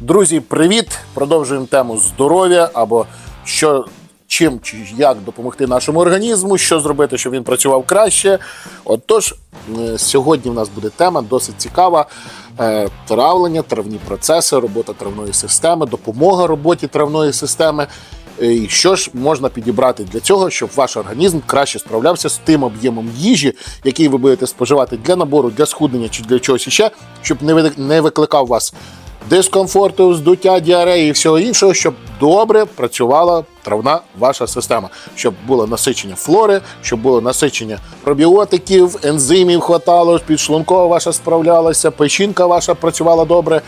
Друзі, привіт! Продовжуємо тему здоров'я або що. Чим чи як допомогти нашому організму, що зробити, щоб він працював краще. Отож, е, сьогодні в нас буде тема досить цікава: Е, травлення, травні процеси, робота травної системи, допомога роботі травної системи. Е, І що ж можна підібрати для цього, щоб ваш організм краще справлявся з тим об'ємом їжі, який ви будете споживати для набору, для схуднення чи для чогось іще, щоб не ви- не викликав вас дискомфорту, здуття, діареї і всього іншого, щоб добре працювала травна ваша система, щоб було насичення флори, щоб було насичення пробіотиків, ензимів хватало, підшлункова ваша справлялася, печінка ваша працювала добре.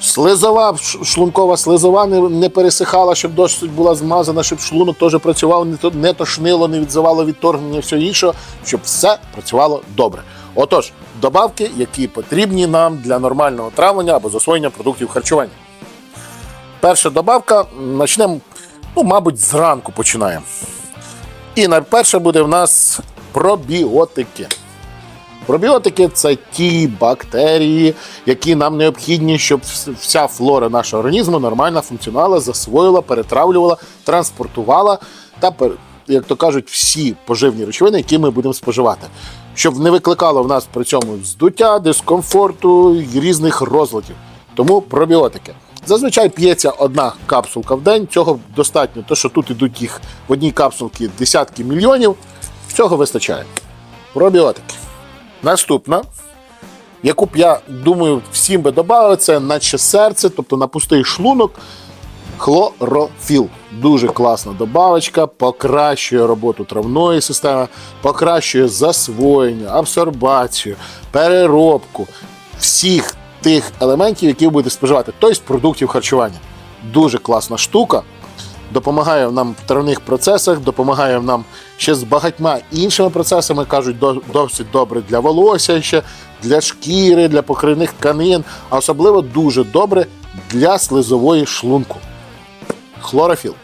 Слизова, шлункова слизова не, не пересихала, щоб досить була змазана, щоб шлунок теж працював, не, тошнило, не відзивало відторгнення, все іншого, щоб все працювало добре. Отож, добавки, які потрібні нам для нормального травлення або засвоєння продуктів харчування. Перша добавка, почнемо, ну, мабуть, зранку починаємо. І найперше буде в нас пробіотики. Пробіотики це ті бактерії, які нам необхідні, щоб вся флора нашого організму нормально функціонувала, засвоїла, перетравлювала, транспортувала та, як то кажуть, всі поживні речовини, які ми будемо споживати, щоб не викликало в нас при цьому здуття, дискомфорту і різних розладів. Тому пробіотики. Зазвичай п'ється одна капсулка в день. Цього достатньо, то що тут ідуть їх в одній капсулці десятки мільйонів. Цього вистачає. Пробіотики. Наступна, яку б я думаю, всім би додав, це наче серце, тобто на пустий шлунок. Хлорофіл. Дуже класна добавочка, покращує роботу травної системи, покращує засвоєння, абсорбацію, переробку всіх тих елементів, які ви будете споживати, тобто продуктів харчування. Дуже класна штука. Допомагає нам в травних процесах, допомагає нам ще з багатьма іншими процесами. кажуть, досить добре для волосся, ще для шкіри, для покривних тканин, а особливо дуже добре для слизової шлунку. Хлорофіл.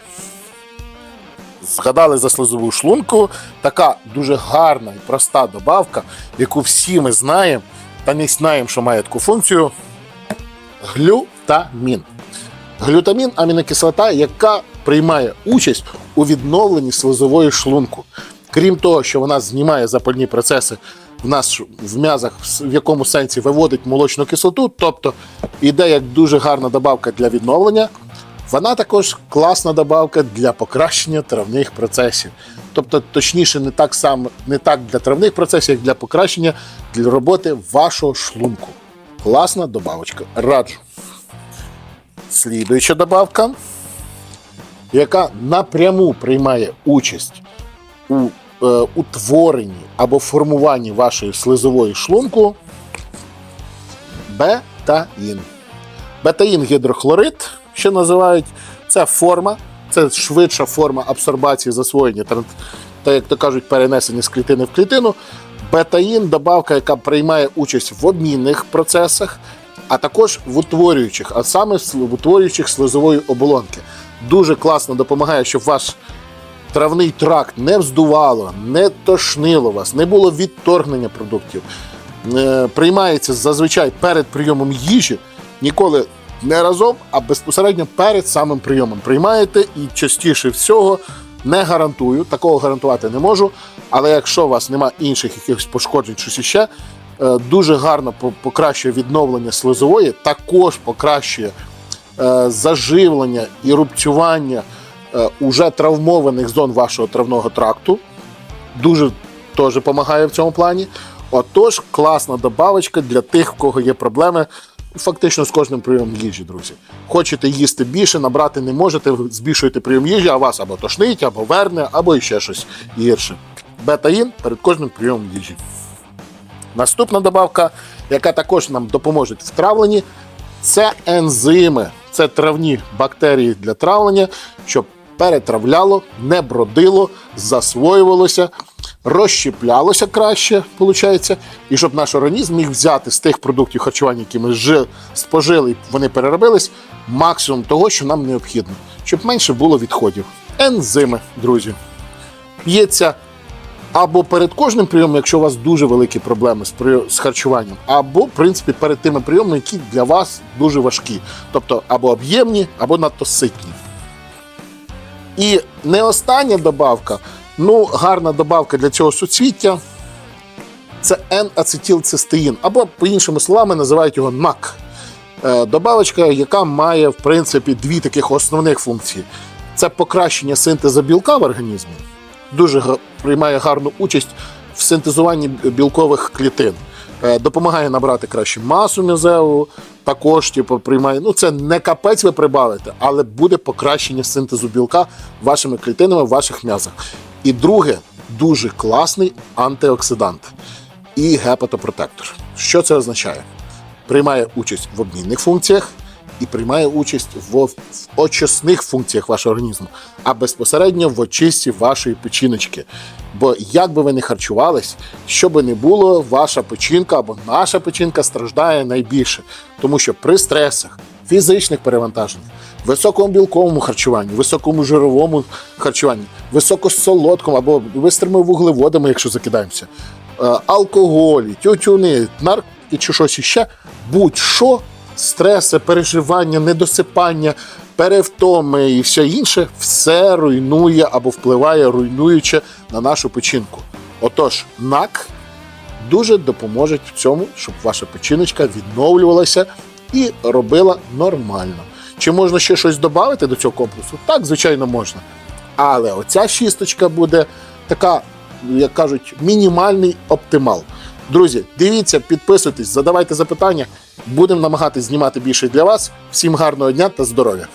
Згадали за слизову шлунку. Така дуже гарна і проста добавка, яку всі ми знаємо, та не знаємо, що має таку функцію. Глютамін. Глютамін амінокислота, яка приймає участь у відновленні слизової шлунку. Крім того, що вона знімає запальні процеси в нас в м'язах, в якому сенсі виводить молочну кислоту, тобто іде як дуже гарна добавка для відновлення. Вона також класна добавка для покращення травних процесів. Тобто, точніше, не так само, не так для травних процесів, як для покращення для роботи вашого шлунку. Класна добавочка. Раджу. Слідуюча добавка, яка напряму приймає участь у е, утворенні або формуванні вашої слизової шлунку бетаїн. Бетаїн гідрохлорид, що називають, це форма, це швидша форма абсорбації засвоєння та, та, як то кажуть, перенесення з клітини в клітину. Бетаїн добавка, яка приймає участь в обмінних процесах, а також в утворюючих, а саме в утворюючих слизової оболонки. Дуже класно допомагає, щоб ваш травний тракт не вздувало, не тошнило вас, не було відторгнення продуктів. Е, Приймається зазвичай перед прийомом їжі, ніколи не разом, а безпосередньо перед самим прийомом. Приймаєте і частіше всього не гарантую, такого гарантувати не можу. Але якщо у вас немає інших якихось пошкоджень, щось іще, е, дуже гарно покращує відновлення слизової, також покращує е, заживлення і рубцювання е, уже травмованих зон вашого травного тракту. Дуже теж допомагає в цьому плані. Отож, класна добавочка для тих, в кого є проблеми фактично з кожним прийомом їжі, друзі. Хочете їсти більше, набрати не можете, збільшуєте прийом їжі, а вас або тошнить, або верне, або ще щось гірше. Бетаїн перед кожним прийомом їжі. Наступна добавка, яка також нам допоможе в травленні, це ензими. Це травні бактерії для травлення, щоб перетравляло, не бродило, засвоювалося, розщеплялося краще, виходить, і щоб наш організм міг взяти з тих продуктів харчування, які ми жи- спожили, вони переробились, максимум того, що нам необхідно, щоб менше було відходів. Ензими, друзі. П'ється Або перед кожним прийомом, якщо у вас дуже великі проблеми з, з харчуванням, або, в принципі, перед тими прийомами, які для вас дуже важкі. Тобто або об'ємні, або надто ситні. І не остання добавка, ну, гарна добавка для цього суцвіття це N-ацетилцистеїн, або, по-іншими словами, називають його НАК. Е, Добавочка, яка має, в принципі, дві таких основних функції: це покращення синтезу білка в організмі, дуже приймає гарну участь в синтезуванні білкових клітин. Е, Допомагає набрати кращу масу м'язеву, також типу, приймає. Ну, це не капець ви прибавите, але буде покращення синтезу білка вашими клітинами в ваших м'язах. І друге, дуже класний антиоксидант і гепатопротектор. Що це означає? Приймає участь в обмінних функціях і приймає участь в, очисних функціях вашого організму, а безпосередньо в очисті вашої печіночки. Бо як би ви не харчувались, що би не було, ваша печінка або наша печінка страждає найбільше, тому що при стресах, фізичних перевантаженнях, високому білковому харчуванні, високому жировому харчуванні, високосолодкому або бистрими вуглеводами, якщо закидаємося, е, алкоголі, тютюни, наркотики чи щось іще, будь-що, стреси, переживання, недосипання, перевтоми і все інше, все руйнує або впливає руйнуюче на нашу печінку. Отож, НАК дуже допоможе в цьому, щоб ваша печіночка відновлювалася і робила нормально. Чи можна ще щось додати до цього комплексу? Так, звичайно, можна. Але оця шісточка буде така, як кажуть, мінімальний оптимал. Друзі, дивіться, підписуйтесь, задавайте запитання. Будемо намагатись знімати більше для вас. Всім гарного дня та здоров'я!